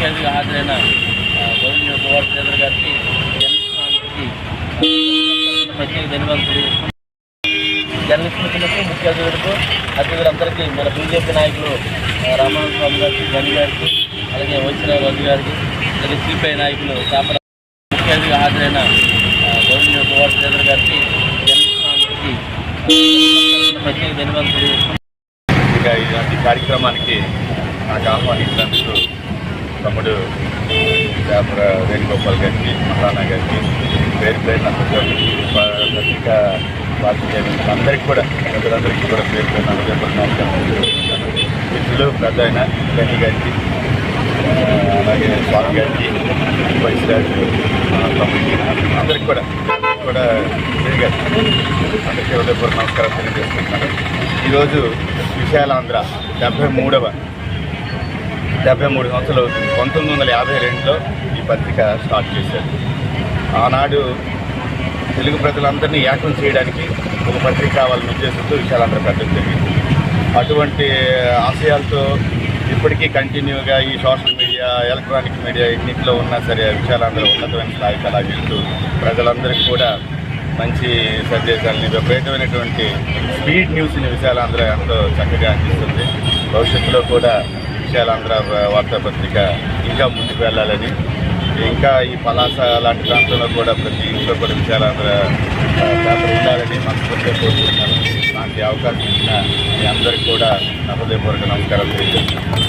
అతిథిగా హాజరైన గౌరవ గౌరవనీయ చంద్ర గారికి ప్రత్యేక ధన్యవాదాలు తెలియజేస్తున్నాను జర్నలిస్ట్ మిత్రులకు ముఖ్య అతిథులకు అతిథులందరికీ మన బీజేపీ నాయకులు రామానంద స్వామి గారికి గని గారికి అలాగే వైశ్వరావు రవి గారికి అలాగే సిపిఐ నాయకులు చాపల ముఖ్య అతిథిగా హాజరైన గౌరవ గౌరవనీయ చంద్ర గారికి జర్నలిస్టులందరికీ ప్రత్యేక ధన్యవాదాలు తెలియజేస్తున్నాను ఇక ఇలాంటి కార్యక్రమానికి నాకు ఆహ్వానించినందుకు తమ్ముడు శాపర వేణుగోపాల్ గారికి మహారాణా గారికి పేరు పేరు నా పత్రిక పాత్రికేయ అందరికీ కూడా ప్రజలందరికీ కూడా పేరు పేరు నమస్కారం మిత్రులు పెద్ద ఆయన గని గారికి అలాగే స్వామి గారికి వైస్ గారికి అందరికీ కూడా కూడా తిరిగారు అందరికీ హృదయపూర్వక నమస్కారం తెలియజేస్తున్నాను. ఈరోజు విశాలాంధ్ర డెబ్బై మూడవ డెబ్బై మూడు సంవత్సరాలు అవుతుంది. పంతొమ్మిది వందల యాభై రెండులో ఈ పత్రిక స్టార్ట్ చేశారు. ఆనాడు తెలుగు ప్రజలందరినీ ఏకం చేయడానికి ఒక పత్రిక కావాలని ఉద్దేశంతో విశాలాంధ్ర పెట్టడం జరిగింది. అటువంటి ఆశయాలతో ఇప్పటికీ కంటిన్యూగా ఈ సోషల్ మీడియా ఎలక్ట్రానిక్ మీడియా ఇన్నింటిలో ఉన్నా సరే విశాలాంధ్ర ఉన్నతమైన స్థాయికి అలా వెళ్తూ ప్రజలందరికీ కూడా మంచి సందేశాలని విపరీతమైనటువంటి స్పీడ్ న్యూస్ని విశాలాంధ్ర ఎంతో చక్కగా అందిస్తుంది. భవిష్యత్తులో కూడా విశాలాంధ్ర వార్తాపత్రిక ఇంకా ముందుకు వెళ్ళాలని. ఇంకా ఈ పలాస లాంటి ప్రాంతంలో కూడా ప్రతి ఇంట్లో కూడా విశాలాంధ్ర ఆ, పేపర్ ఉండాలని మనస్ఫూర్తిగా కోరుకుంటున్నాను. అలాంటి అవకాశం ఇచ్చిన మీ అందరికీ కూడా నా హృదయపూర్వక నమస్కారాలు తెలియజేస్తున్నాను.